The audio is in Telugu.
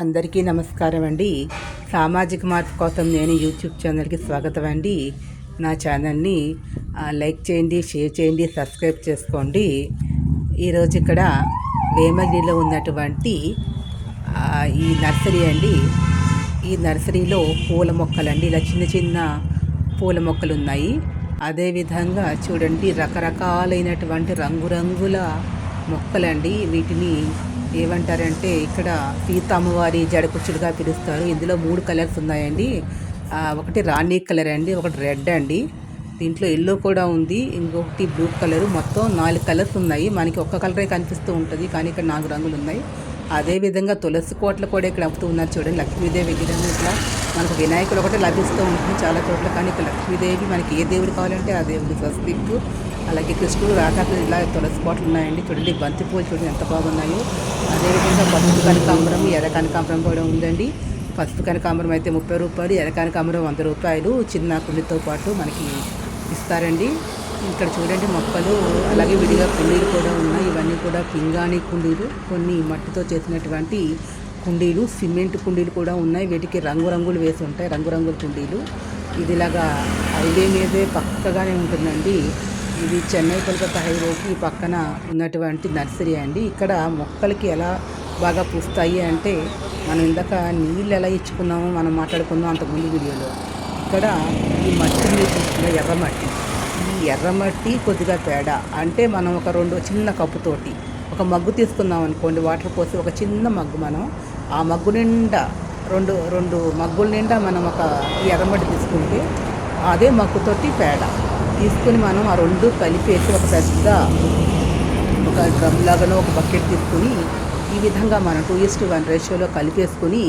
అందరికీ నమస్కారం అండి. సామాజిక మార్పు కోసం నేను యూట్యూబ్ ఛానల్కి స్వాగతం అండి. నా ఛానల్ని లైక్ చేయండి షేర్ చేయండి సబ్స్క్రైబ్ చేసుకోండి. ఈరోజు ఇక్కడ వేమగిరిలో ఉన్నటువంటి ఈ నర్సరీ అండి. ఈ నర్సరీలో పూల మొక్కలండి. ఇలా చిన్న చిన్న పూల మొక్కలు ఉన్నాయి అదేవిధంగా చూడండి రకరకాలైనటువంటి రంగురంగుల మొక్కలండి. వీటిని ఏమంటారంటే ఇక్కడ సీతమ్మవారి జడకుచ్చులుగా పిలుస్తారు. ఇందులో మూడు కలర్స్ ఉన్నాయండి. ఒకటి రాణి కలర్ అండి ఒకటి రెడ్ అండి. దీంట్లో ఎల్లో కూడా ఉంది ఇంకొకటి బ్లూ కలర్. మొత్తం నాలుగు కలర్స్ ఉన్నాయి. మనకి ఒక్క కలరే కనిపిస్తూ ఉంటుంది కానీ ఇక్కడ నాలుగు రంగులు ఉన్నాయి. అదేవిధంగా తులసి కోటలు కూడా ఇక్కడ అమ్ముతూ ఉన్నారు చూడండి. లక్ష్మీదేవి విగ్రహం ఇట్లా మనకు వినాయకుడు ఒకటి లభిస్తూ ఉంటుంది చాలా చోట్ల. కానీ ఇక్కడ లక్ష్మీదేవి మనకి ఏ దేవుడు కావాలంటే ఆ దేవుడి స్వస్తిక్కు అలాగే కృష్ణుడు రాధాకృష్ణ ఇలా తులసి కోటలు ఉన్నాయండి. చూడండి బంతి పూలు చూడండి ఎంత బాగున్నాయో. అదేవిధంగా పసుపు కనకాంబరం ఎర్ర కనకాంబరం కూడా ఉందండి. పసుపు కనకాంబరం అయితే ముప్పై రూపాయలు ఎర్ర కనకాంబరం వంద రూపాయలు. చిన్న కుండితో పాటు మనకి ఇస్తారండి. ఇక్కడ చూడండి మొక్కలు అలాగే విడిగా కుండీలు కూడా ఉన్నాయి. ఇవన్నీ కూడా పింగాణి కుండీలు. కొన్ని మట్టితో చేసినటువంటి కుండీలు సిమెంట్ కుండీలు కూడా ఉన్నాయి. వీటికి రంగురంగులు వేసి ఉంటాయి రంగురంగుల కుండీలు. ఇది ఇలాగా హైవే మీదే పక్కగానే ఉంటుందండి. ఇది చెన్నై కోల్కతా హైవేకి పక్కన ఉన్నటువంటి నర్సరీ అండి. ఇక్కడ మొక్కలకి ఎలా బాగా పూస్తాయి అంటే మనం ఇందాక నీళ్ళు ఎలా ఇచ్చుకున్నామో మనం మాట్లాడుకుందాం అంతకుముందు వీడియోలో. ఇక్కడ ఈ మట్టి మీరు చూస్తున్న ఎర్రమట్టి ఎర్రమట్టి కొద్దిగా పేడ. అంటే మనం ఒక రెండు చిన్న కప్పుతోటి ఒక మగ్గు తీసుకుందాం అనుకోండి వాటర్ పోసి ఒక చిన్న మగ్గు మనం. ఆ మగ్గు నిండా రెండు రెండు మగ్గుల నిండా మనం ఒక ఎర్రమట్టి తీసుకుంటే అదే మగ్గుతోటి పేడ. తీసుకుని మనం ఆ రెండు కలిపేసి ఒక పెద్ద ఒక డ్రమ్ లాగానో ఒక బకెట్ తీసుకుని ఈ విధంగా మనం టూ ఇస్ట్ వన్ రేషియోలో కలిపేసుకుని